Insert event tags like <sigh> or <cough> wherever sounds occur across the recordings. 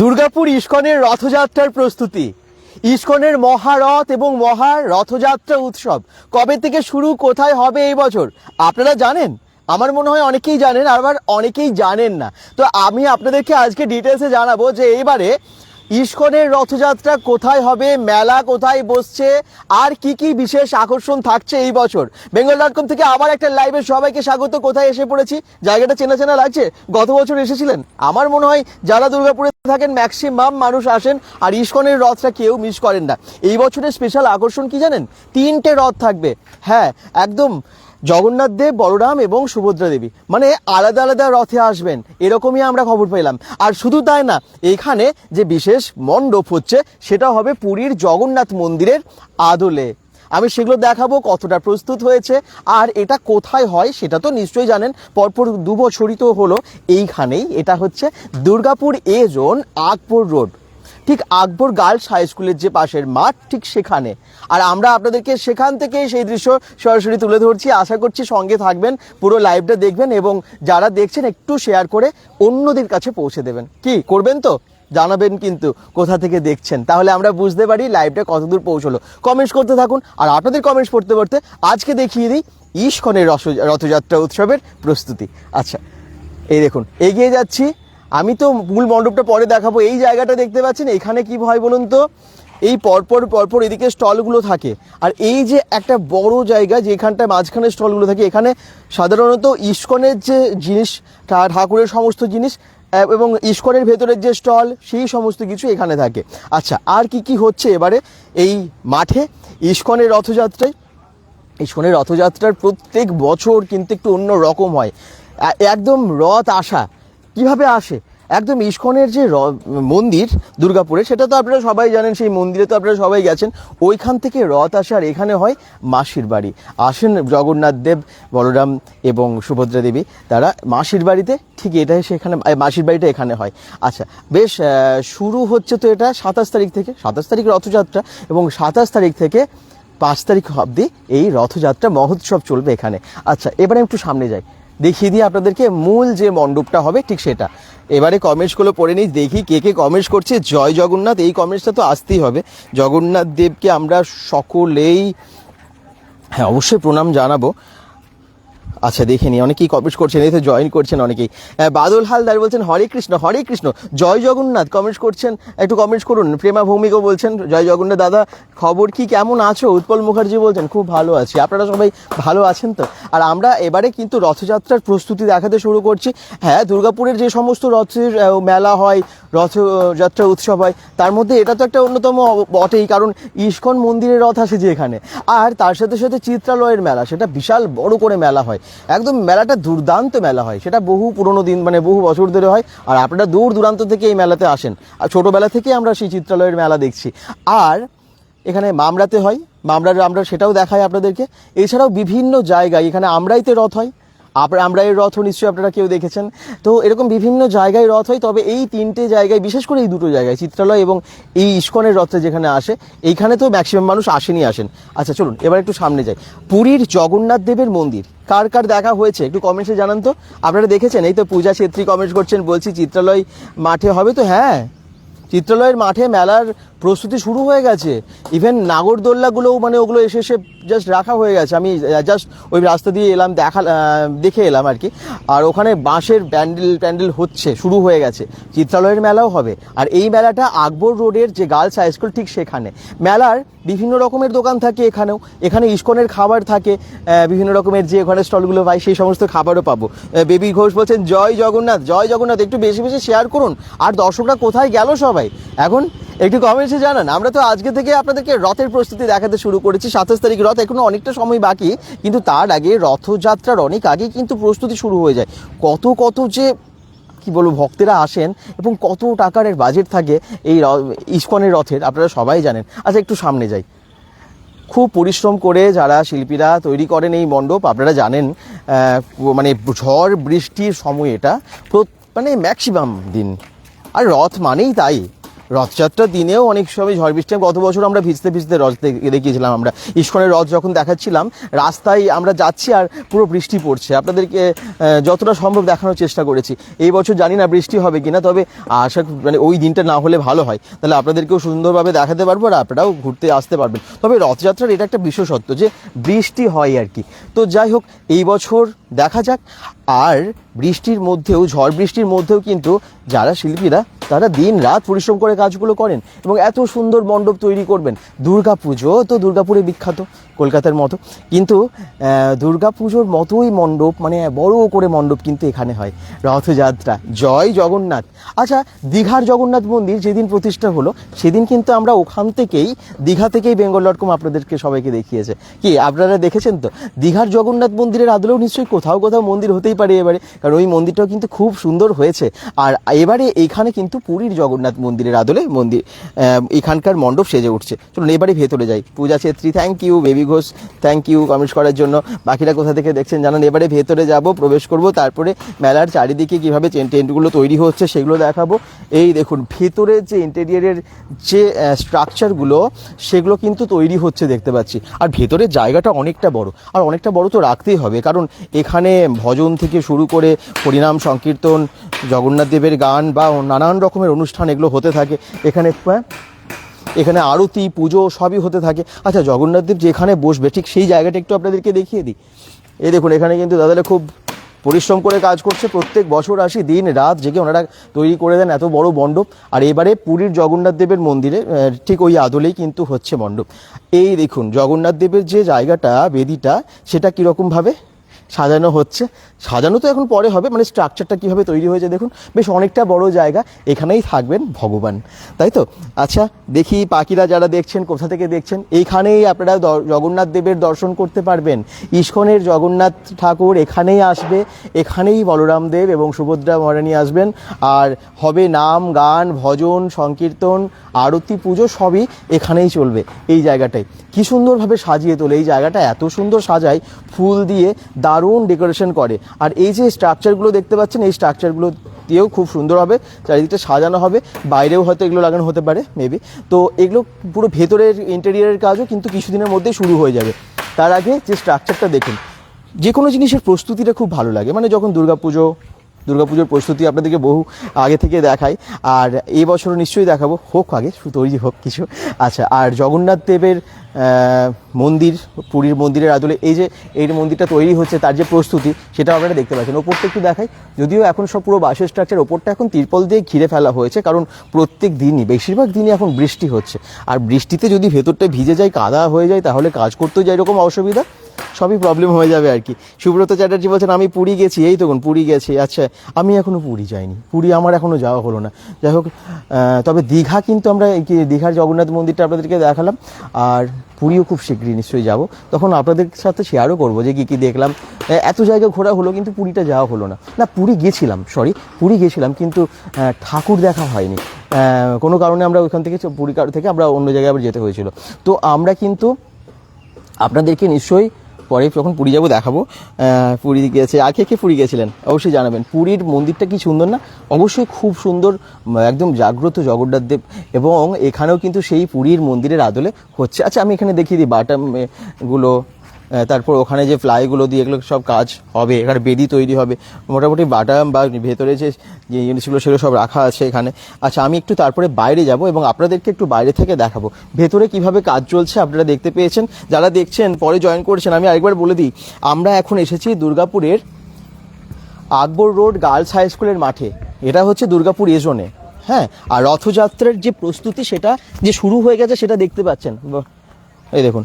দুর্গাপুর ইস্কনের রথযাত্রার প্রস্তুতি। ইস্কনের মহারথ এবং মহা রথযাত্রা উৎসব কবে থেকে শুরু, কোথায় হবে এই বছর আপনারা জানেন? আমার মনে হয় অনেকেই জানেন, আবার অনেকেই জানেন না। তো আমি আপনাদেরকে আজকে ডিটেলসে জানাব যে এইবারে ইস্কনের রথযাত্রা কোথায় হবে, মেলা কোথায় বসছে, আর কি কি বিশেষ আকর্ষণ থাকছে এই বছর। বেঙ্গল ডট কম থেকে আবার একটা লাইভে সবাইকে স্বাগত। কোথায় এসে পড়েছি? জায়গাটা চেনা চেনা লাগছে? গত বছর এসেছিলেন? আমার মনে হয় যারা দুর্গাপুরে থাকেন ম্যাক্সিমাম মানুষ আসেন, আর ইস্কনের রথটা কেউ মিস করেন না। এই বছরের স্পেশাল আকর্ষণ কি জানেন? তিনটে রথ থাকবে। হ্যাঁ একদম জগন্নাথ দেব, বলরাম এবং সুভদ্রা দেবী। মানে আলাদা আলাদা রথে আসবেন, এরকমই আমরা খবর পেলাম। আর শুধু তাই না, এখানে যে বিশেষ মণ্ডপ হচ্ছে, সেটা হবে পুরীর জগন্নাথ মন্দিরের আদলে। আমি সেগুলো দেখাবো, কতটা প্রস্তুত হয়েছে আর এটা কোথায় হয় সেটা তো নিশ্চয়ই জানেন। পরপর দু বছরই তো হলো এইখানেই। এটা হচ্ছে Durgapur A zone, Akbar road. ঠিক আকবর গার্লস হাই স্কুলের যে পাশের মাঠ, ঠিক সেখানে। আর আমরা আপনাদেরকে সেখান থেকে সেই দৃশ্য সরাসরি তুলে ধরছি। আশা করছি সঙ্গে থাকবেন, পুরো লাইভটা দেখবেন এবং যারা দেখছেন একটু শেয়ার করে অন্যদের কাছে পৌঁছে দেবেন। কি, করবেন তো? জানাবেন কিন্তু কোথা থেকে দেখছেন। তাহলে আমরা বুঝতে পারি লাইভটা কতদূর পৌঁছলো। কমেন্টস করতে থাকুন আর আপনাদের কমেন্টস পড়তে পড়তে আজকে দেখিয়ে দিই ইস্কনের রথ- রথযাত্রা উৎসবের প্রস্তুতি। আচ্ছা এই দেখুন, এগিয়ে যাচ্ছি। আমি তো মূল মণ্ডপটা পরে দেখাবো। এই জায়গাটা দেখতে পাচ্ছেন, এখানে কি হয় বলুন তো? এই পরপর পরপর এদিকে স্টলগুলো থাকে। আর এই যে একটা বড় জায়গা যেখানটায় মাঝখানে স্টলগুলো থাকে, এখানে সাধারণত ইস্কনের যে জিনিস ঠাকুরের সমস্ত জিনিস এবং ইস্কনের ভেতরের যে স্টল, সেই সমস্ত কিছু এখানে থাকে। আচ্ছা আর কি কি হচ্ছে এবারে এই মাঠে? ইস্কনের রথযাত্রায়, ইস্কনের রথযাত্রার প্রত্যেক বছর কিন্তু একটু অন্য রকম হয় একদম রথ আসা। কীভাবে আসে? একদম ইস্কনের যে মন্দির দুর্গাপুরে, সেটা তো আপনারা সবাই জানেন, সেই মন্দিরে তো আপনারা সবাই গেছেন। ওইখান থেকে রথ আসে আর এখানে হয় মাসির বাড়ি। আসেন জগন্নাথ দেব, বলরাম এবং সুভদ্রা দেবী, তারা মাসির বাড়িতে ঠিক এটাই সেখানে মাসির বাড়িটা এখানে হয়। আচ্ছা বেশ শুরু হচ্ছে তো এটা সাতাশ তারিখ থেকে, সাতাশ তারিখ রথযাত্রা এবং সাতাশ তারিখ থেকে পাঁচ তারিখ অবধি এই রথযাত্রা মহোৎসব চলবে এখানে। আচ্ছা এবারে একটু সামনে যাই। দেখিয়ে দিই আপনাদেরকে, মূল যে মণ্ডপটা হবে ঠিক সেটা। এবারে কমেন্টসগুলো পড়ে নিই, দেখি কে কে কমেন্টস করছে। জয় জগন্নাথ, এই কমেন্টসটা তো আসতেই হবে। জগন্নাথ দেবকে আমরা সকলেই হ্যাঁ অবশ্যই প্রণাম জানাব। আচ্ছা দেখে নি অনেকেই কমেন্টস করছেন এতে জয়েন করছেন অনেকেই। বাদল হালদার বলছেন, হরে কৃষ্ণ হরে কৃষ্ণ, জয় জগন্নাথ। কমেন্টস করছেন, একটু কমেন্টস করুন। প্রেমা ভৌমিকও বলছেন, জয় জগন্নাথ দাদা, খবর কি কেমন আছো? উৎপল মুখার্জি বলছেন, খুব ভালো আছি। আপনারা সবাই ভালো আছেন তো? আর আমরা এবারে কিন্তু রথযাত্রার প্রস্তুতি দেখাতে শুরু করছি। হ্যাঁ দুর্গাপুরের যে সমস্ত রথের মেলা হয়, রথযাত্রা উৎসব হয়, তার মধ্যে এটা তো একটা অন্যতম বটেই, কারণ ইস্কন মন্দিরের রথ আসে যে এখানে। আর তার সাথে সাথে চিত্রালয়ের মেলা, সেটা বিশাল বড় করে মেলা হয়। একদম মেলাটা দুর্দান্ত মেলা হয়। সেটা বহু পুরনো দিন মানে বহু বছর ধরে হয়। আর আপনারা দূর দূরান্ত থেকে এই মেলাতে আসেন। আর ছোটোবেলা থেকে আমরা সেই চিত্রালয়ের মেলা দেখছি। আর এখানে মামরাতে হয়। মামরার আমরা সেটাও দেখাই আপনাদেরকে। এছাড়াও বিভিন্ন জায়গায় এখানে আমরাইতে রথ হয়। আমরা এই রথও নিশ্চয়ই আপনারা কেউ দেখেছেন। তো এরকম বিভিন্ন জায়গায় রথ হয়, তবে এই তিনটে জায়গায়, বিশেষ করে এই দুটো জায়গায়, চিত্রালয় এবং এই ইস্কনের রথে যেখানে আসে, এইখানে তো ম্যাক্সিমাম মানুষ আসেনি, আসেন। আচ্ছা চলুন, এবার একটু সামনে যাই। পুরীর জগন্নাথ দেবের মন্দির, কার কার দেখা হয়েছে? একটু কমেন্টসে জানান তো। আপনারা দেখেছেন, এই তো পূজা ছেত্রী কমেন্টস করছেন, বলছি চিত্রালয় মাঠে হবে তো? হ্যাঁ। চিত্রালয়ের মাঠে মেলার প্রস্তুতি শুরু হয়ে গেছে। ইভেন নাগরদোল্লাগুলোও মানে ওগুলো এসে এসে জাস্ট রাখা হয়ে গেছে। আমি জাস্ট ওই রাস্তা দিয়ে এলাম, দেখা দেখে এলাম আর কি। আর ওখানে বাঁশের প্যান্ডেল প্যান্ডেল হচ্ছে, শুরু হয়ে গেছে। চিত্রালয়ের মেলাও হবে। আর এই মেলাটা আকবর রোডের যে গার্লস হাই স্কুল ঠিক সেখানে। মেলার বিভিন্ন রকমের দোকান থাকে এখানেও। এখানে ইস্কনের খাবার থাকে বিভিন্ন রকমের যে ওখানে স্টলগুলো পাই, সেই সমস্ত খাবারও পাবো। বেবি ঘোষ বলছেন, জয় জগন্নাথ জয় জগন্নাথ, একটু বেশি বেশি শেয়ার করুন। আর দর্শকরা কোথায় গেল সবাই? এখন একটু কমেন্টসে জানান, আমরা তো আজকে থেকে আপনাদেরকে রথের প্রস্তুতি দেখাতে শুরু করেছি, সাতাশ তারিখ রথ এখনও অনেকটা সময় বাকি, কিন্তু তার আগে রথযাত্রার অনেক আগে কিন্তু প্রস্তুতি শুরু হয়ে যায়। কত কত যে, কি বলব, ভক্তেরা আসেন এবং কত টাকার এর বাজেট থাকে এই ইস্কনের রথের, আপনারা সবাই জানেন। আচ্ছা একটু সামনে যাই। খুব পরিশ্রম করে যারা শিল্পীরা তৈরি করেন এই মণ্ডপ, আপনারা জানেন মানে ঝড় বৃষ্টির সময় এটা মানে ম্যাক্সিমাম দিন। আর রথ মানেই তাই। রথযাত্রার দিনেও অনেক সময় ঝড় বৃষ্টি গত বছর আমরা ভিজতে ভিজতে রথ দেখিয়েছিলাম আমরা। ইস্কনের রথ যখন দেখাচ্ছিলাম, রাস্তায় আমরা যাচ্ছি আর পুরো বৃষ্টি পড়ছে। আপনাদেরকে যতটা সম্ভব দেখানোর চেষ্টা করেছি। এই বছর জানি না বৃষ্টি হবে কিনা, তবে আশা মানে ওই দিনটা না হলে ভালো হয়। তাহলে আপনাদেরকেও সুন্দরভাবে দেখাতে পারব আর আপনারাও ঘুরতে আসতে পারবেন। তবে রথযাত্রার এটা একটা বিশেষত্ব যে, বৃষ্টি হয় আর কি। তো যাই হোক, এই বছর দেখা যাক। আর বৃষ্টির মধ্যেও, ঝড় বৃষ্টির মধ্যেও কিন্তু যারা শিল্পীরা, তারা দিন রাত পরিশ্রম করে কাজগুলো করেন এবং এত সুন্দর মণ্ডপ তৈরি করবেন। দুর্গা পুজো তো দুর্গাপুরে বিখ্যাত, কলকাতার মতো। কিন্তু দুর্গা পুজোর মতোই মণ্ডপ মানে বড় করে মণ্ডপ কিন্তু এখানে হয়। রথযাত্রা, জয় জগন্নাথ। আচ্ছা দীঘার জগন্নাথ মন্দির যেদিন প্রতিষ্ঠা হলো, সেদিন কিন্তু আমরা ওখান থেকেই, দীঘা থেকেই বেঙ্গল ডট কম আপনাদেরকে সবাইকে দেখিয়েছে। কি, আপনারা দেখেছেন তো? দীঘার জগন্নাথ মন্দিরের আদলেও নিশ্চয়ই কোথাও কোথাও মন্দির হতেই পারে এবারে। কারণ ওই মন্দিরটাও কিন্তু খুব সুন্দর হয়েছে। আর এবারে এইখানে কিন্তু পুরীর জগন্নাথ মন্দিরের আদলে মন্দির এখানকার মণ্ডপ সেজে উঠছে। চলুন এবারে ভেতরে যাই। Puja Chhetri thank you Baby Ghosh thank you comments করার জন্য। বাকিরা কোথা থেকে দেখছেন জানান। এবারে ভেতরে যাব, প্রবেশ করব, তারপরে মেলার চারিদিকে কীভাবে টেন্টগুলো তৈরি হচ্ছে সেগুলো দেখাবো। এই দেখুন, ভেতরে যে ইন্টেরিয়ারের যে স্ট্রাকচারগুলো সেগুলো কিন্তু তৈরি হচ্ছে দেখতে পাচ্ছি। আর ভেতরের জায়গাটা অনেকটা বড়। আর অনেকটা বড় তো রাখতেই হবে। কারণ এখানে ভজন থেকে শুরু করে হরিনাম, সংকীর্তন, জগন্নাথ দেবের গান বা নানান রকমের অনুষ্ঠান এগুলো হতে থাকে। এখানে এখানে আরতি, পুজো সবই হতে থাকে। আচ্ছা জগন্নাথ দেব যেখানে বসবে, ঠিক সেই জায়গাটা একটু আপনাদেরকে দেখিয়ে দিই। এই দেখুন, এখানে কিন্তু দাদারা খুব পরিশ্রম করে কাজ করছে। প্রত্যেক বছর আসি, দিন রাত জেগে ওনারা তৈরি করে দেন এত বড় মণ্ডপ। আর এবারে পুরীর জগন্নাথ দেবের মন্দিরে ঠিক ওই আদলেই কিন্তু হচ্ছে মণ্ডপ। এই দেখুন, জগন্নাথ দেবের যে জায়গাটা, বেদিটা, সেটা কীরকমভাবে সাজানো হচ্ছে। সাজানো তো এখন পরে হবে মানে স্ট্রাকচারটা কীভাবে তৈরি হয়েছে দেখুন, বেশ অনেকটা বড় জায়গা, এখানেই থাকবেন ভগবান। তাই তো? আচ্ছা দেখি পাখিরা যারা দেখছেন, কোথা থেকে দেখছেন এইখানেই আপনারা জগন্নাথ দেবের দর্শন করতে পারবেন। ইস্কনের জগন্নাথ ঠাকুর এখানেই আসবে, এখানেই বলরাম দেব এবং সুভদ্রা মহারানী আসবেন। আর হবে নাম, গান, ভজন, সংকীর্তন, আরতি, পুজো সবই এখানেই চলবে এই জায়গাটায়। কি সুন্দরভাবে সাজিয়ে তোলে এই জায়গাটা, এত সুন্দর সাজায়, ফুল দিয়ে দারুণ ডেকোরেশন করে। আর এই যে স্ট্রাকচারগুলো দেখতে পাচ্ছেন, এই স্ট্রাকচারগুলো দিয়েও খুব সুন্দর হবে, চারিদিকটা সাজানো হবে, বাইরেও হয়তো এগুলো লাগানো হতে পারে মেবি তো এগুলো পুরো ভেতরের ইন্টেরিয়ারের কাজও কিন্তু কিছুদিনের মধ্যেই শুরু হয়ে যাবে। তার আগে যে স্ট্রাকচারটা দেখুন, যে কোনো জিনিসের প্রস্তুতিটা খুব ভালো লাগে। মানে যখন দুর্গাপুজো, দুর্গাপুজোর প্রস্তুতি আপনাদেরকে বহু আগে থেকে দেখাই, আর এই বছরও নিশ্চয়ই দেখাবো, হোক আগে তৈরি হোক কিছু। আচ্ছা আর জগন্নাথ দেবের মন্দির, পুরীর মন্দিরের আদলে এই যে এই মন্দিরটা তৈরি হচ্ছে, তার যে প্রস্তুতি সেটা আপনারা দেখতে পাচ্ছেন। ওপরটা একটু দেখাই। যদিও এখন সব পুরো বাসের স্ট্রাকচার ওপরটা এখন তিরপল দিয়ে ঘিরে ফেলা হয়েছে, কারণ প্রত্যেক দিনই, বেশিরভাগ দিনই এখন বৃষ্টি হচ্ছে। আর বৃষ্টিতে যদি ভেতরটা ভিজে যায়, কাদা হয়ে যায়, তাহলে কাজ করতেও যায় এরকম অসুবিধা। সবই প্রবলেম হয়ে যাবে আর কি। সুব্রত চ্যাটার্জি বলছেন, আমি পুরী গেছি। এই তখন পুরী গেছি। আচ্ছা আমি এখনও পুরী যাইনি। পুরী আমার এখনও যাওয়া হলো না। যাই হোক তবে দীঘা কিন্তু আমরা দীঘার জগন্নাথ মন্দিরটা আপনাদেরকে দেখালাম। আর পুরীও খুব শীঘ্রই নিশ্চয়ই যাব। তখন আপনাদের সাথে শেয়ারও করব যে কী কী দেখলাম। এত জায়গা ঘোরা হলো, কিন্তু পুরীটা যাওয়া হলো না। না, পুরী গেছিলাম সরি পুরী গেছিলাম, কিন্তু ঠাকুর দেখা হয়নি। কোনো কারণে আমরা ওইখান থেকে পুরী থেকে আমরা অন্য জায়গায় আবার যেতে হয়েছিল। তো আমরা কিন্তু আপনাদেরকে নিশ্চয়ই পরে যখন পুরী যাব দেখাবো। পুরী গেছে আর কে কে পুরী গেছিলেন? অবশ্যই জানাবেন। পুরীর মন্দিরটা কি সুন্দর না? অবশ্যই খুব সুন্দর একদম জাগ্রত জগন্নাথ দেব। এবং এখানেও কিন্তু সেই পুরীর মন্দিরের আদলে হচ্ছে। আচ্ছা আমি এখানে দেখিয়ে দিই বাটাম এ, গুলো। আহ, তারপর ওখানে যে ফ্লাইগুলো দিয়ে এগুলো সব কাজ হবে, এখানে বেদি তৈরি হবে। মোটামুটি বাটাম বা ভেতরে যে জিনিসগুলো সেগুলো সব রাখা আছে এখানে। আচ্ছা আমি একটু তারপরে বাইরে যাব এবং আপনাদেরকে একটু বাইরে থেকে দেখাবো। ভেতরে কীভাবে কাজ চলছে আপনারা দেখতে পেয়েছেন। যারা দেখছেন, পরে জয়েন করেছেন, আমি আরেকবার বলে দিই, আমরা এখন এসেছি দুর্গাপুরের আকবর রোড গার্লস হাই স্কুলের মাঠে। এটা হচ্ছে দুর্গাপুর এ। জোনে হ্যাঁ আর রথযাত্রার যে প্রস্তুতি সেটা যে শুরু হয়ে গেছে সেটা দেখতে পাচ্ছেন। এই দেখুন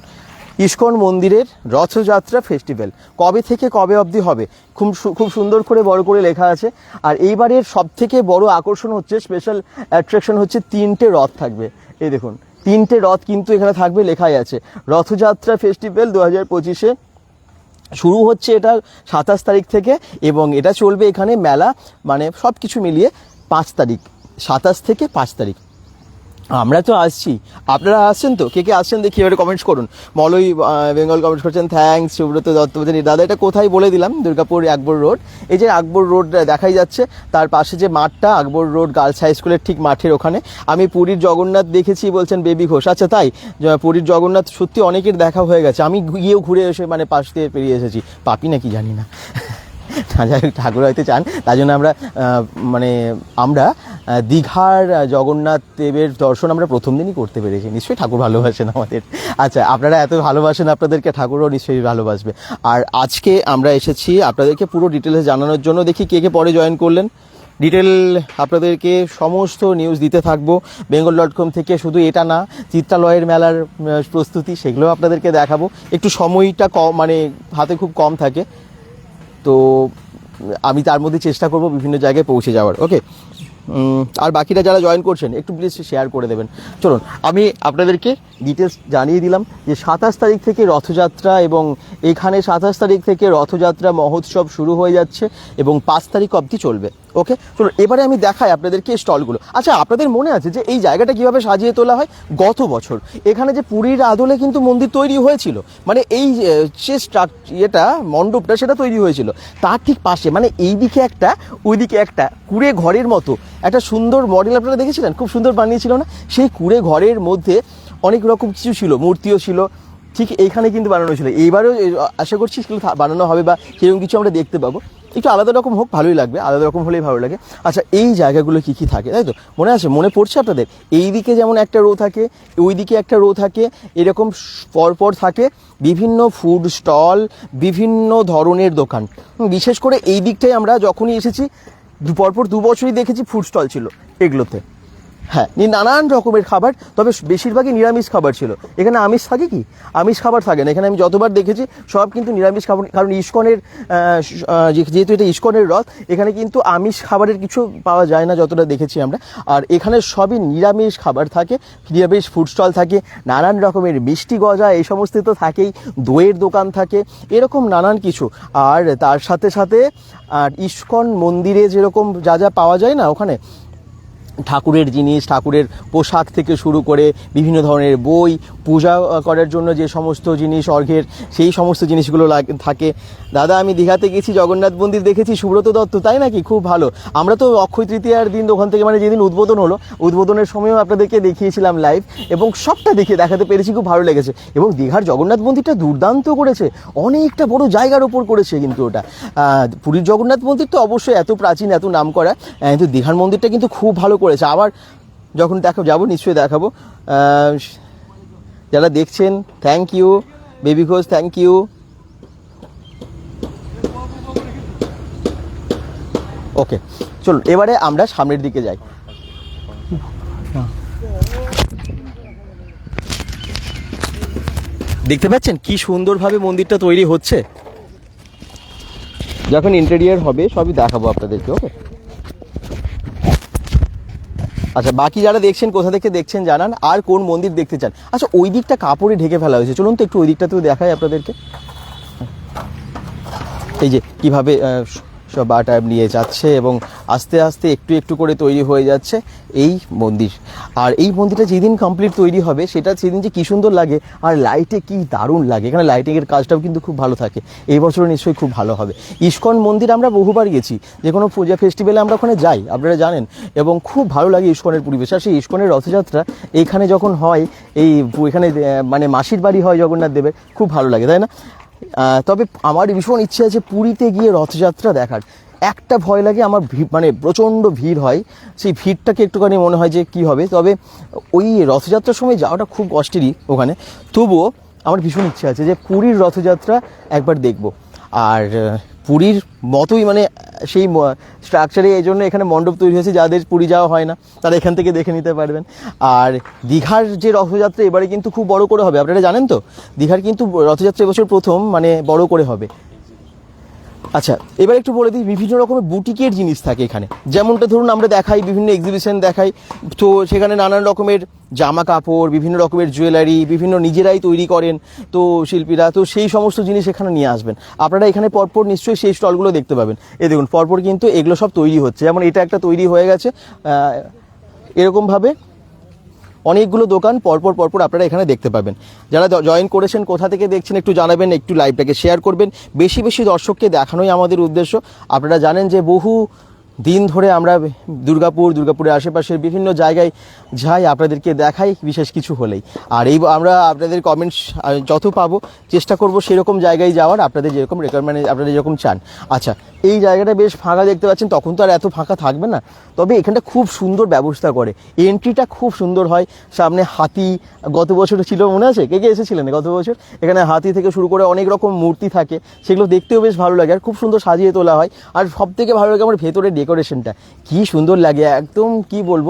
ইস্কন মন্দিরের রথযাত্রা ফেস্টিভ্যাল কবে থেকে কবে অবধি হবে? খুব খুব সুন্দর করে বড় করে লেখা আছে। আর এইবারের সব থেকে বড় আকর্ষণ হচ্ছে স্পেশাল অ্যাট্রাকশন হচ্ছে তিনটে রথ থাকবে। এই দেখুন, তিনটে রথ কিন্তু এখানে থাকবে লেখাই আছে। রথযাত্রা ফেস্টিভ্যাল দু হাজার পঁচিশে শুরু হচ্ছে এটা সাতাশ তারিখ থেকে এবং এটা চলবে এখানে মেলা মানে সব কিছু মিলিয়ে পাঁচ তারিখ, সাতাশ থেকে পাঁচ তারিখ। আমরা তো আসছি। আপনারা আসছেন তো? কে কে আসছেন দেখি এবারে কমেন্টস করুন। মলই বেঙ্গল কমেন্টস করছেন থ্যাঙ্কস সুব্রত দত্ত বলছেন দাদা, এটা কোথায় বলে দিলাম? দুর্গাপুর আকবর রোড। এই যে আকবর রোড দেখাই যাচ্ছে। তার পাশে যে মাঠটা, আকবর রোড গার্লস হাই স্কুলের ঠিক মাঠের ওখানে। আমি পুরীর জগন্নাথ দেখেছি বলছেন, বেবি ঘোষ। আচ্ছা তাই? পুরীর জগন্নাথ সত্যি অনেকের দেখা হয়ে গেছে। আমি গিয়েও ঘুরে এসে মানে পাশ দিয়ে পেরিয়ে এসেছি। পাপি নাকি জানি না। <laughs> ঠাকুর হয়তো চান। তার জন্য আমরা মানে আমরা দীঘার জগন্নাথ দেবের দর্শন আমরা প্রথম দিনই করতে পেরেছি। নিশ্চয়ই ঠাকুর ভালোবাসেন আমাদের। আচ্ছা আপনারা এত ভালোবাসেন, আপনাদেরকে ঠাকুরও নিশ্চয়ই ভালোবাসবে। আর আজকে আমরা এসেছি আপনাদেরকে পুরো ডিটেলস জানানোর জন্য। দেখি কে কে পরে জয়েন করলেন। ডিটেল আপনাদেরকে সমস্ত নিউজ দিতে থাকব। বেঙ্গল ডট কম থেকে শুধু এটা না, চিত্রালয়ের মেলার প্রস্তুতি সেগুলো আপনাদেরকে দেখাবো। একটু সময়টা কম মানে হাতে খুব কম থাকে। তো আমি তার মধ্যে চেষ্টা করব বিভিন্ন জায়গায় পৌঁছে যাওয়ার। ওকে আর বাকিরা যারা জয়েন করছেন, একটু প্লিজ শেয়ার করে দেবেন। চলুন, আমি আপনাদেরকে ডিটেলস জানিয়ে দিলাম যে সাতাশ তারিখ থেকে রথযাত্রা এবং এখানে সাতাশ তারিখ থেকে রথযাত্রা মহোৎসব শুরু হয়ে যাচ্ছে এবং পাঁচ তারিখ অবধি চলবে। ওকে চলুন এবারে আমি দেখাই আপনাদেরকে স্টলগুলো আচ্ছা আপনাদের মনে আছে যে এই জায়গাটা কীভাবে সাজিয়ে তোলা হয়? গত বছর। এখানে যে পুরীর আদলে কিন্তু মন্দির তৈরি হয়েছিল। মানে এই যে ইয়েটা, মণ্ডপটা, সেটা তৈরি হয়েছিল। তার ঠিক পাশে মানে এই দিকে একটা, ওইদিকে একটা কুড়ে ঘরের মতো একটা সুন্দর মডেল আপনারা দেখেছিলেন? খুব সুন্দর বানিয়েছিল না? সেই কুড়ে ঘরের মধ্যে অনেক রকম কিছু ছিল, মূর্তিও ছিল। ঠিক এইখানে কিন্তু বানানো ছিল এইবারও আশা করছি বানানো হবে বা সেরকম কিছু আমরা দেখতে পাবো। একটু আলাদা রকম হোক, ভালোই লাগবে, আলাদা রকম হলেই ভালো লাগে। আচ্ছা এই জায়গাগুলো কি কি থাকে? তাই তো? মনে আছে? মনে পড়ছে আপনাদের? এই দিকে যেমন একটা রো থাকে ওই দিকে একটা রো থাকে, এরকম পরপর থাকে বিভিন্ন ফুড স্টল বিভিন্ন ধরনের দোকান। বিশেষ করে এই দিকটায় আমরা যখনই এসেছি, পরপর দু বছরই দেখেছি ফুড স্টল ছিল এগুলোতে। হ্যাঁ নানান রকমের খাবার, তবে বেশিরভাগই নিরামিষ খাবার ছিল। এখানে আমিষ থাকে কি? আমিষ খাবার থাকে না। এখানে আমি যতবার দেখেছি, সব কিন্তু নিরামিষ খাবার। কারণ ইস্কনের যেহেতু এটা ইস্কনের রথ এখানে কিন্তু আমিষ খাবারের কিছু পাওয়া যায় না, যতটা দেখেছি আমরা। আর এখানে সবই নিরামিষ খাবার থাকে, নিরামিষ ফুড স্টল থাকে, নানান রকমের মিষ্টি গজা, এই সমস্ত তো থাকেই, দইয়ের দোকান থাকে, এরকম নানান কিছু। আর তার সাথে সাথে, আর ইস্কন মন্দিরে যেরকম যা যা পাওয়া যায় না ওখানে ঠাকুরের জিনিস, ঠাকুরের পোশাক থেকে শুরু করে বিভিন্ন ধরনের বই, পূজা করার জন্য যে সমস্ত জিনিস, অর্ঘের, সেই সমস্ত জিনিসগুলো থাকে। দাদা, আমি দীঘাতে গেছি, জগন্নাথ মন্দির দেখেছি, সুব্রত দত্ত, তাই নাকি? খুব ভালো। আমরা তো অক্ষয় তৃতীয়ার দিন, ওখান থেকে মানে যেদিন উদ্বোধন হলো, উদ্বোধনের সময়ও আপনাদেরকে দেখিয়েছিলাম লাইভ এবং সবটা দেখে দেখাতে পেরেছি, খুব ভালো লেগেছে। এবং দীঘার জগন্নাথ মন্দিরটা দুর্দান্ত করেছে। অনেকটা বড় জায়গার ওপর করেছে কিন্তু ওটা। পুরীর জগন্নাথ মন্দির তো অবশ্যই এত প্রাচীন, এত নাম করা কিন্তু দীঘার মন্দিরটা কিন্তু খুব ভালো করেছে আবার যখন দেখা যাব, নিশ্চয়ই দেখাবো। যারা দেখছেন thank you Baby Ghosh thank you okay চলুন, এবারে আমরা সামনের দিকে যাই। দেখতে পাচ্ছেন কি সুন্দরভাবে মন্দিরটা তৈরি হচ্ছে? যখন ইন্টেরিয়ার হবে, সবই দেখাবো আপনাদেরকে ওকে আচ্ছা বাকি যারা দেখছেন, কোথা থেকে দেখছেন জানান, আর কোন মন্দির দেখতে চান। আচ্ছা ওই দিকটা কাপড়ে ঢেকে ফেলা হয়েছে। চলুন তো একটু ওই দিকটাতেও দেখাই আপনাদেরকে। এই যে, কীভাবে সব বাটা নিয়ে যাচ্ছে এবং আস্তে আস্তে একটু একটু করে তৈরি হয়ে যাচ্ছে এই মন্দির। আর এই মন্দিরটা যেদিন কমপ্লিট তৈরি হবে, সেটা সেদিন যে কী সুন্দর লাগে আর লাইটে কি দারুণ লাগে। এখানে লাইটিংয়ের কাজটাও কিন্তু খুব ভালো থাকে। এই বছরও নিশ্চয়ই খুব ভালো হবে। ইস্কন মন্দির আমরা বহুবার গেছি। যে কোনো পূজা ফেস্টিভ্যালে আমরা ওখানে যাই, আপনারা জানেন। এবং খুব ভালো লাগে ইস্কনের পরিবেশ। আর সেই ইস্কনের রথযাত্রা এইখানে যখন হয়, এই এখানে মানে মাসির বাড়ি হয় জগন্নাথ দেবের, খুব ভালো লাগে, তাই না? তবে আমার ভীষণ ইচ্ছে আছে পুরীতে গিয়ে রথযাত্রা দেখার। একটা ভয় লাগে, আমার মানে প্রচণ্ড ভিড় হয়। সেই ভিড়টাকে একটুখানি মনে হয় যে কি হবে। তবে ওই রথযাত্রার সময় যাওয়াটা খুব কষ্টেরই ওখানে। তবুও আমার ভীষণ ইচ্ছে আছে যে পুরীর রথযাত্রা একবার দেখব। আর পুরীর মতোই মানে সেই স্ট্রাকচারে এই জন্য এখানে মণ্ডপ তৈরি হয়েছে, যাদের পুরী যাওয়া হয় না, তারা এখান থেকে দেখে নিতে পারবেন। আর দীঘার যে রথযাত্রা, এবারে কিন্তু খুব বড় করে হবে। আপনারা জানেন তো? দীঘার কিন্তু রথযাত্রা এবছর প্রথম মানে বড় করে হবে। আচ্ছা এবার একটু বলে দিই, বিভিন্ন রকমের বুটিকের জিনিস থাকে এখানে। যেমনটা ধরুন, আমরা দেখাই, বিভিন্ন এক্সিবিশন দেখাই। তো সেখানে নানান রকমের জামা কাপড়, বিভিন্ন রকমের জুয়েলারি বিভিন্ন নিজেরাই তৈরি করেন তো শিল্পীরা। তো সেই সমস্ত জিনিস এখানে নিয়ে আসবেন। আপনারা এখানে পরপর নিশ্চয়ই সেই স্টলগুলো দেখতে পাবেন। এই দেখুন, পরপর কিন্তু এগুলো সব তৈরি হচ্ছে। যেমন এটা একটা তৈরি হয়ে গেছে এরকমভাবে অনেকগুলো দোকান পরপর পরপর আপনারা এখানে দেখতে পাবেন। যারা জয়েন করেছেন, কোথা থেকে দেখছেন একটু জানাবেন, একটু লাইভটাকে শেয়ার করবেন। বেশি বেশি দর্শককে দেখানোই আমাদের উদ্দেশ্য। আপনারা জানেন যে বহু দিন ধরে আমরা দুর্গাপুর, দুর্গাপুরের আশেপাশের বিভিন্ন জায়গায় যাই, আপনাদেরকে দেখাই, বিশেষ কিছু হলেই। আর এই আমরা আপনাদের কমেন্টস যত পাবো, চেষ্টা করব সেরকম জায়গায় যাওয়ার, আপনাদের যেরকম রেকমেন্ড আপনারা যেরকম চান। আচ্ছা এই জায়গাটা বেশ ফাঁকা দেখতে পাচ্ছেন, তখন তো আর এত ফাঁকা থাকবে না। তবে এখানটা খুব সুন্দর ব্যবস্থা করে। এন্ট্রিটা খুব সুন্দর হয়। সামনে হাতি, গত বছর ছিল, মনে আছে? কে কে এসেছিলেন গত বছর? এখানে হাতি থেকে শুরু করে অনেক রকম মূর্তি থাকে। সেগুলো দেখতেও বেশ ভালো লাগে। আর খুব সুন্দর সাজিয়ে তোলা হয়। আর সব থেকে ভালো লাগে, আমার ভেতরের ডেকোরেশনটা। কি সুন্দর লাগে, একদম কি বলব?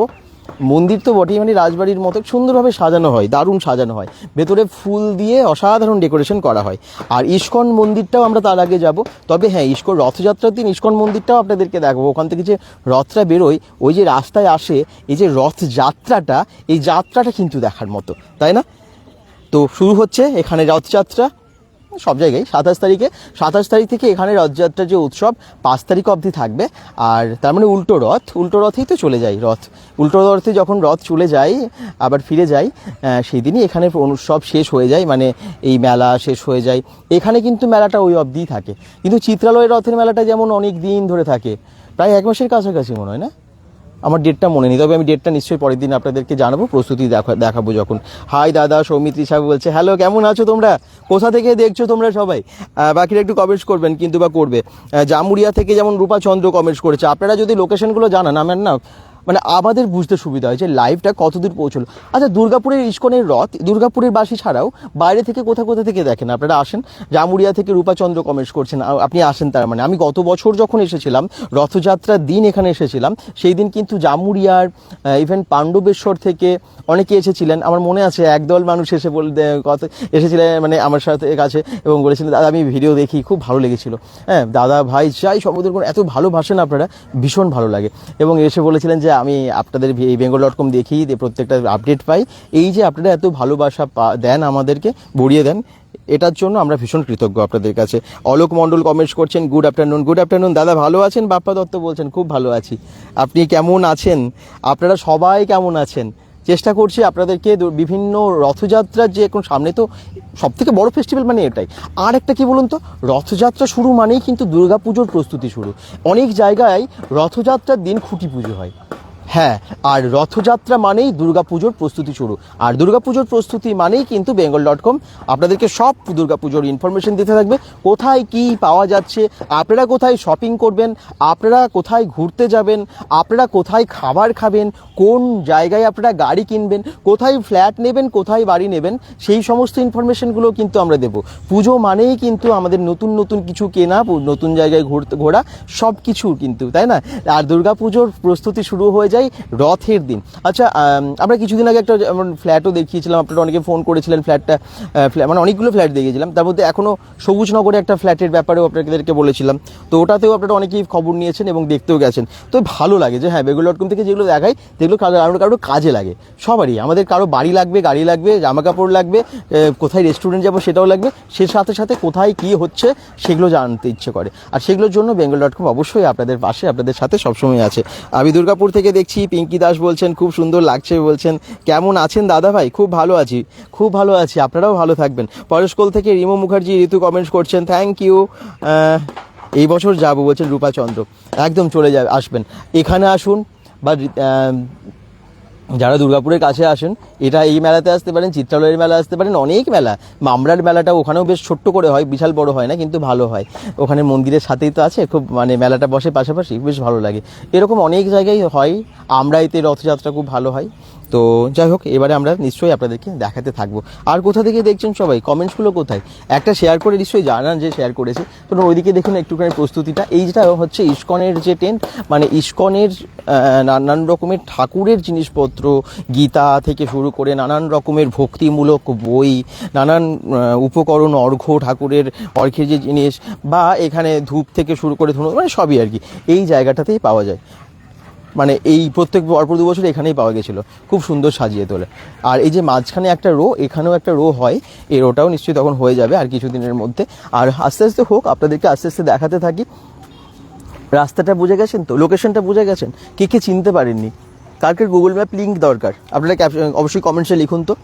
মন্দির তো বটেই মানে রাজবাড়ির মতো সুন্দরভাবে সাজানো হয়, দারুণ সাজানো হয়। ভেতরে ফুল দিয়ে অসাধারণ ডেকোরেশন করা হয়। আর ইস্কন মন্দিরটাও আমরা তার আগে যাব। তবে হ্যাঁ ইস্কন রথযাত্রার দিন ইস্কন মন্দিরটাও আপনাদেরকে দেখাবো। ওখান থেকে যে রথটা বেরোয়, ওই যে রাস্তায় আসে, এই যে রথযাত্রাটা, এই যাত্রাটা কিন্তু দেখার মতো, তাই না? তো শুরু হচ্ছে এখানে রথযাত্রা। সব জায়গায়। সাতাশ তারিখে, সাতাশ তারিখ থেকে এখানে রথযাত্রার যে উৎসব, পাঁচ তারিখ অবধি থাকবে। আর তার মানে উল্টো রথ, উল্টো রথেই তো চলে যায় রথ। উল্টো রথে যখন রথ চলে যায়, আবার ফিরে যায় সেই দিনই এখানে উৎসব শেষ হয়ে যায়। মানে এই মেলা শেষ হয়ে যায়। এখানে কিন্তু মেলাটা ওই অবধিই থাকে। কিন্তু চিত্রালয়ের রথের মেলাটা যেমন অনেক দিন ধরে থাকে, প্রায় এক মাসের কাছাকাছি মনে হয় না? আমার ডেটটা মনে নেই। তবে আমি ডেটটা নিশ্চয়ই পরের দিন আপনাদেরকে জানাব, প্রস্তুতি দেখা দেখাবো যখন। হাই দাদা, সৌমিত্রী সাহেব বলছে হ্যালো কেমন আছো তোমরা? কোথা থেকে দেখছ তোমরা সবাই? বাকিরা একটু কমেন্টস করবেন, কিন্তু বা করবে। জামুরিয়া থেকে যেমন রূপা চন্দ্র কমেন্টস করেছে। আপনারা যদি লোকেশনগুলো জানান, আমার না মানে আমাদের বুঝতে সুবিধা হয় যে লাইভটা কতদূর পৌঁছলো। আচ্ছা দুর্গাপুরের ইস্কনের রথ দুর্গাপুরের বাসী ছাড়াও বাইরে থেকে কোথা কোথা থেকে দেখেন? আপনারা আসেন জামুরিয়া থেকে রূপাচন্দ্র কমেন্টস করছেন আপনি আসেন তার মানে। আমি গত বছর যখন এসেছিলাম, রথযাত্রার দিন এখানে এসেছিলাম, সেই দিন কিন্তু জামুরিয়ার ইভেন পাণ্ডবেশ্বর থেকে অনেকে এসেছিলেন। আমার মনে আছে, একদল মানুষ এসে বল, দে- কত এসেছিলেন মানে আমার সাথে কাছে এবং বলেছিলেন, দাদা, আমি ভিডিও দেখি, খুব ভালো লেগেছিল। হ্যাঁ দাদা ভাই, যাই সমুদ্র এত ভালো ভালোবাসেন আপনারা, ভীষণ ভালো লাগে। এবং এসে বলেছিলেন যে আমি আপনাদের এই বেঙ্গল ডট কম দেখি যে প্রত্যেকটা আপডেট পাই। এই যে আপনারা এত ভালোবাসা দেন আমাদেরকে, বড়িয়ে দেন, এটার জন্য আমরা ভীষণ কৃতজ্ঞ আপনাদের কাছে। অলোক মণ্ডল কমেন্টস করছেন গুড আফটারনুন গুড আফটারনুন দাদা ভালো আছেন? বাপ্পা দত্ত বলছেন, খুব ভালো আছি। আপনি কেমন আছেন? আপনারা সবাই কেমন আছেন? চেষ্টা করছি আপনাদেরকে বিভিন্ন রথযাত্রার যে এখন সামনে তো সব থেকে বড় ফেস্টিভ্যাল মানে এটাই। আর একটা কী বলুন তো? রথযাত্রা শুরু মানেই কিন্তু দুর্গাপুজোর প্রস্তুতি শুরু। অনেক জায়গায় রথযাত্রার দিন খুঁটি পুজো হয়। হ্যাঁ আর রথযাত্রা মানেই দুর্গাপুজোর প্রস্তুতি শুরু। আর দুর্গাপুজোর প্রস্তুতি মানেই কিন্তু বেঙ্গল ডট কম। আপনাদেরকে সব দুর্গাপুজোর ইনফরমেশন দিতে থাকবে। কোথায় কি পাওয়া যাচ্ছে, আপনারা কোথায় শপিং করবেন, আপনারা কোথায় ঘুরতে যাবেন, আপনারা কোথায় খাবার খাবেন, কোন জায়গায় আপনারা গাড়ি কিনবেন, কোথায় ফ্ল্যাট নেবেন, কোথায় বাড়ি নেবেন, সেই সমস্ত ইনফরমেশনগুলো কিন্তু আমরা দেব। পুজো মানেই কিন্তু আমাদের নতুন নতুন কিছু কেনা, নতুন জায়গায় ঘুরতে, ঘোরা সব কিছু কিন্তু, তাই না? আর দুর্গাপুজোর প্রস্তুতি শুরু হয়ে যায় রথের দিন। আচ্ছা আমরা কিছুদিন আগে একটা, যেমন ফ্ল্যাটও দেখিয়েছিলাম, আপনারা অনেকে ফোন করেছিলেন ফ্ল্যাটটা ফ্ল্যা- মানে অনেকগুলো ফ্ল্যাট দেখিয়েছিলাম। তার মধ্যে এখনও সবুজনগরে একটা ফ্ল্যাটের ব্যাপারেও আপনাদেরকে বলেছিলাম। তো ওটাতেও আপনারা অনেকেই খবর নিয়েছেন এবং দেখতেও গেছেন। তো ভালো লাগে যে হ্যাঁ বেগুল ডট কম থেকে যেগুলো দেখাই যেগুলো কারও কারও কারও কাজে লাগে। সবারই। আমাদের কারও বাড়ি লাগবে, গাড়ি লাগবে জামা কাপড় লাগবে কোথায় রেস্টুরেন্ট যাব সেটাও লাগবে। সে সাথে সাথে কোথায় কী হচ্ছে সেগুলো জানতে ইচ্ছে করে। আর সেগুলোর জন্য বেঙ্গল ডট কম অবশ্যই আপনাদের পাশে, আপনাদের সাথে সবসময় আছে। আমি দুর্গাপুর থেকে দেখছি পিঙ্কি দাস বলছেন, খুব সুন্দর লাগছে। বলছেন, কেমন আছেন দাদা ভাই? খুব ভালো আছি, খুব ভালো আছি, আপনারাও ভালো থাকবেন। পরশকোল থেকে রিমো মুখার্জি, ঋতু কমেন্টস করছেন থ্যাংক ইউ এই বছর যাব বলছেন রূপাচন্দ্র একদম চলে যাবে, আসবেন। এখানে আসুন, বা যারা দুর্গাপুরের কাছে আসেন এটা এই মেলাতে আসতে পারেন, চিত্রালয়ের মেলা আসতে পারেন, অনেক মেলা। মামরার মেলাটা ওখানেও বেশ ছোট্ট করে হয়, বিশাল বড় হয় না, কিন্তু ভালো হয়। ওখানে মন্দিরের সাথেই তো আছে, খুব মানে মেলাটা বসে পাশাপাশি, বেশ ভালো লাগে। এরকম অনেক জায়গায় হয় আমরা এতে রথযাত্রা খুব ভালো হয়। তো যাই হোক, এবারে আমরা নিশ্চয়ই আপনাদেরকে দেখাতে থাকব। আর কোথা থেকে দেখছেন সবাই? কমেন্টসগুলো কোথায়? একটা শেয়ার করে নিশ্চয়ই জানান যে শেয়ার করেছে। তো ওইদিকে দেখুন একটুখানি প্রস্তুতিটা। এইটা হচ্ছে ইস্কনের যে টেন্ট মানে ইস্কনের নানান রকমের ঠাকুরের জিনিসপত্র, গীতা থেকে শুরু করে নানান রকমের ভক্তিমূলক বই, নানান উপকরণ, অর্ঘ্য ঠাকুরের অর্ঘ্যের যে জিনিস, বা এখানে ধূপ থেকে শুরু করে ধরুন মানে সবই আর কি। এই জায়গাটাতেই পাওয়া যায়। মানে এই প্রত্যেক পরপর দু বছর এখানেই পাওয়া গেছিল। খুব সুন্দর সাজিয়ে তোলে। আর এই যে মাঝখানে একটা রো এখানেও একটা রো হয়। এই রোটাও নিশ্চয়ই তখন হয়ে যাবে আর কিছুদিনের মধ্যে। আর আস্তে আস্তে হোক, আপনাদেরকে আস্তে আস্তে দেখাতে থাকি। রাস্তাটা বুঝে গেছেন তো? লোকেশনটা বুঝে গেছেন? কে কে চিনতে পারেননি? কার কার গুগল ম্যাপ লিঙ্ক দরকার। আপনারা অবশ্যই কমেন্টসে লিখুন তো।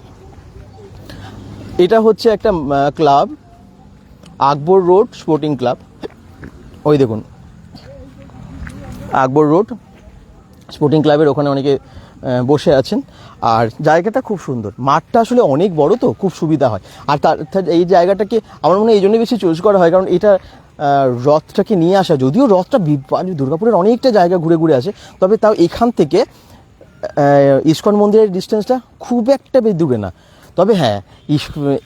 এটা হচ্ছে একটা club Akbar road sporting club ওই দেখুন। আকবর রোড স্পোর্টিং ক্লাবের ওখানে অনেকে বসে আছেন। আর জায়গাটা খুব সুন্দর। মাঠটা আসলে অনেক বড় তো, খুব সুবিধা হয়। আর তার এই জায়গাটাকে আমার মনে হয় এই জন্যই বেশি চুজ করা হয়, কারণ এটা রথটাকে নিয়ে আসা, যদিও রথটা দুর্গাপুরের অনেকটা জায়গা ঘুরে ঘুরে আছে তবে তাও এখান থেকে ইস্কন মন্দিরের ডিস্টেন্সটা খুব একটা বেশি দূরে না। তবে হ্যাঁ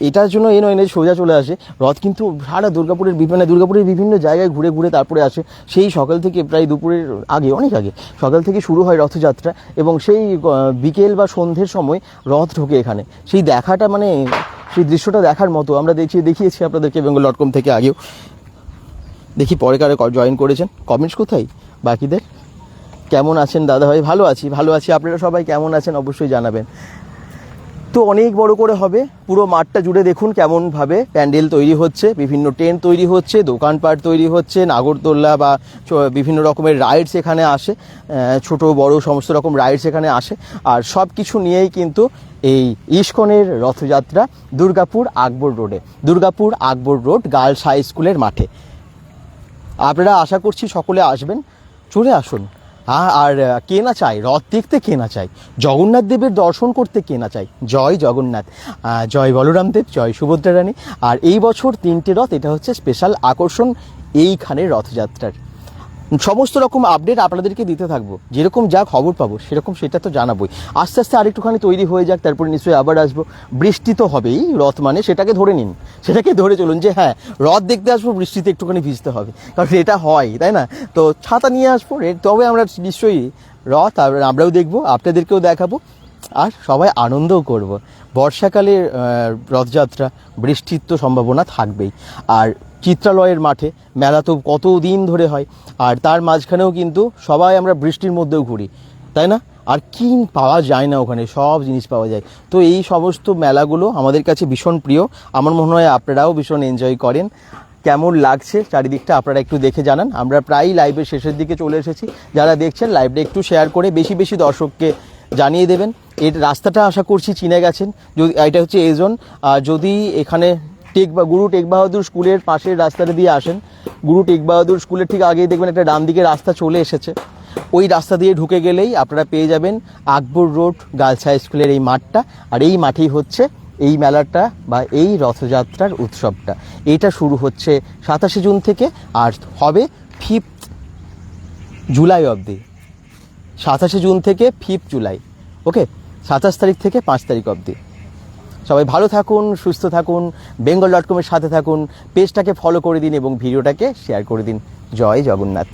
এটার জন্য এই নয় সোজা চলে আসে। রথ কিন্তু সারা দুর্গাপুরের বিভিন্ন দুর্গাপুরের বিভিন্ন জায়গায় ঘুরে ঘুরে তারপরে আসে। সেই সকাল থেকে প্রায় দুপুরের আগে, অনেক আগে, সকাল থেকে শুরু হয় রথযাত্রা এবং সেই বিকেল বা সন্ধ্যের সময় রথ ঢোকে এখানে। সেই দেখাটা মানে সেই দৃশ্যটা দেখার মতো। আমরা দেখিয়ে, দেখিয়েছি আপনাদেরকে বেঙ্গল ডট কম থেকে আগেও। দেখি পরে কারে জয়েন করেছেন। কমেন্টস কোথায়? বাকিদের? কেমন আছেন দাদা ভাই ভালো আছি ভালো আছি। আপনারা সবাই কেমন আছেন অবশ্যই জানাবেন। তো অনেক বড় করে হবে। পুরো মাঠটা জুড়ে দেখুন কেমনভাবে প্যান্ডেল তৈরি হচ্ছে, বিভিন্ন টেন্ট তৈরি হচ্ছে, দোকানপাট তৈরি হচ্ছে, নাগরদোল্লা বা বিভিন্ন রকমের রাইডস এখানে আসে ছোট, বড়, সমস্ত রকম রাইডস এখানে আসে। আর সব কিছু নিয়েই কিন্তু এই ইস্কনের রথযাত্রা দুর্গাপুর আকবর রোডে। Durgapur Akbar road girls high স্কুলের মাঠে। আপনারা আশা করছি সকলে আসবেন। চলে আসুন। আর আহ, কে না চাই রথ দেখতে কে না চাই জগন্নাথ দেবের দর্শন করতে কে না চাই জয় জগন্নাথ। জয় বলরাম দেব জয় সুভদ্রা রানী। আর এই বছর তিনটে রথ এটা হচ্ছে স্পেশাল আকর্ষণ এইখানে রথযাত্রার। সমস্ত রকম আপডেট আপনাদেরকে দিতে থাকব। যেরকম যা খবর পাবো, সেরকম সেটা তো জানাবোই। আস্তে আস্তে আরেকটুখানি তৈরি হয়ে যাক, তারপরে নিশ্চয়ই আবার আসব। বৃষ্টি তো হবেই, রথ মানে সেটাকে ধরে নিন। সেটাকে ধরে চলুন যে হ্যাঁ রথ দেখতে আসব, বৃষ্টিতে একটুখানি ভিজতে হবে। কারণ এটা হয়, তাই না? তো ছাতা নিয়ে আসব তবে আমরা নিশ্চয়ই রথ আমরাও দেখব, আপনাদেরকেও দেখাবো। আর সবাই আনন্দও করব। বর্ষাকালের আহ, রথযাত্রা বৃষ্টির তো সম্ভাবনা থাকবেই। আর চিত্রালয়ের মাঠে মেলা তো কত দিন ধরে হয় আর তার মাঝখানেও কিন্তু সবাই আমরা বৃষ্টির মধ্যেও ঘুরি তাই না? আর কি পাওয়া যায় না ওখানে সব জিনিস পাওয়া যায়। তো এই সমস্ত মেলাগুলো আমাদের কাছে ভীষণ প্রিয়। আমার মনে হয় আপনারাও ভীষণ এনজয় করেন। কেমন লাগছে চারিদিকটা আপনারা একটু দেখে জানান। আমরা প্রায়ই লাইভের শেষের দিকে চলে এসেছি। যারা দেখছেন লাইভটা একটু শেয়ার করে বেশি বেশি দর্শককে জানিয়ে দেবেন। এর রাস্তাটা আশা করছি চিনে গেছেন। যদি এটা হচ্ছে এজন যদি এখানে টেক বা গুরু টেক বাহাদুর স্কুলের পাশের রাস্তাটা দিয়ে আসেন, গুরু টেক বাহাদুর স্কুলের ঠিক আগেই দেখবেন একটা ডান দিকে রাস্তা চলে এসেছে। ওই রাস্তা দিয়ে ঢুকে গেলেই আপনারা পেয়ে যাবেন আকবর রোড, গার্লস হাই স্কুলের এই মাঠটা। আর এই মাঠেই হচ্ছে এই মেলাটা বা এই রথযাত্রার উৎসবটা। এটা শুরু হচ্ছে সাতাশে জুন থেকে, আর হবে ফিফথ জুলাই অবধি। সাতাশে জুন থেকে ফিফ জুলাই ওকে সাতাশ তারিখ থেকে পাঁচ তারিখ অবধি। সবাই ভালো থাকুন, সুস্থ থাকুন বেঙ্গল ডট কমের সাথে থাকুন পেজটাকে ফলো করে দিন এবং ভিডিওটাকে শেয়ার করে দিন। জয় জগন্নাথ।